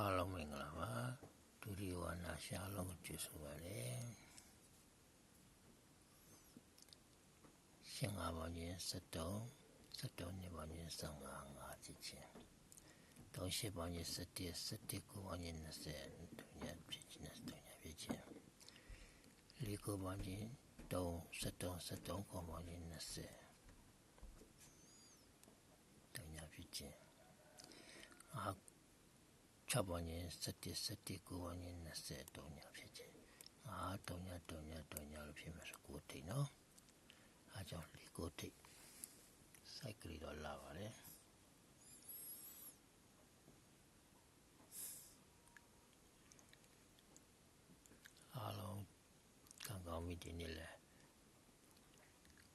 အားလုံးမင်္ဂလာပါဒုတိယဝနာရှာလုံးကိုကျေးဇူးပါတယ်ရှင်ငါပေါင်းချင်း73 73နှစ်ပေါင်းချင်း55ငါဖြစ်ချင်း38ပေါင်းချင်း17 17ကိုပေါင်းချင်း20ဒုညဖြစ်ချင်းဒုညဖြစ်ချင်းလေးကိုပေါင်းချင်း3 73 73ကိုပေါင်းချင်း20ဒုညဖြစ်ချင်းအာ 6ပေါင်းချင်း17 17ကိုပေါင်းချင်း20ဒုညဖြစ်ချင်းငါဒုညဒုညဒုညလို့ဖြစ်မှာဆိုကိုထိနော်အားကြောင့်လေးကိုထိစိုက်ကလေးတော့လာပါတယ်အားလုံးကံကောင်းပြီဒီနေ့လဲ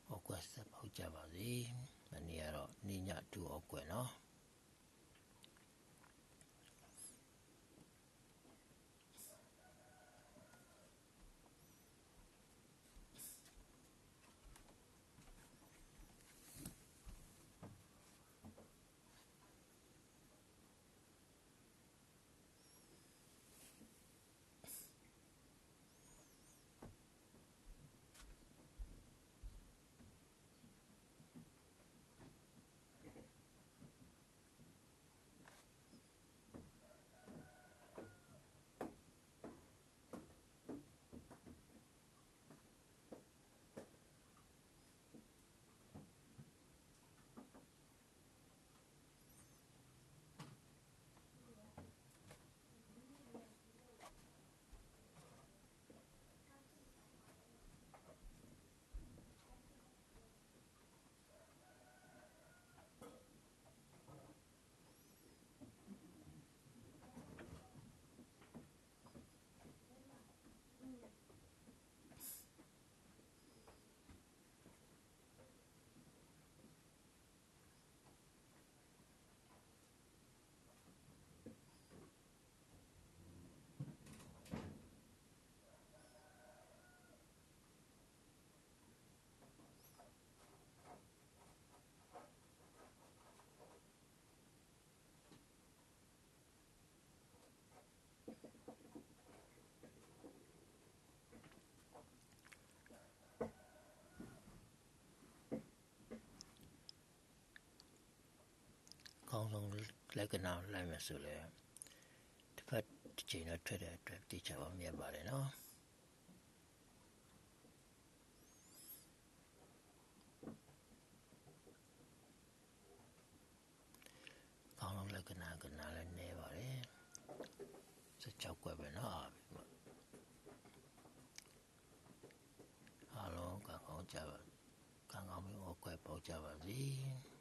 ဟောကွက်ဆက်ပေါက်ကြပါစေမနေ့ကတော့နေ့ညတူဟောကွက်နော် ကောင်းဆုံးလက္ခဏာလိုက်မယ်ဆိုလဲတစ်ဖက်တစ်ချိန်တော့ထွက်တဲ့အတွက်တိကျပါမြင်ပါတယ်နော်ကောင်းဆုံးလက္ခဏာကနာလည်းနေပါတယ်စကြောက်ကွက်ပဲနော်အားလုံးကောင်းကောင်းကြပါကောင်းကောင်းမျိုးကွက်ပေါက်ကြပါစေ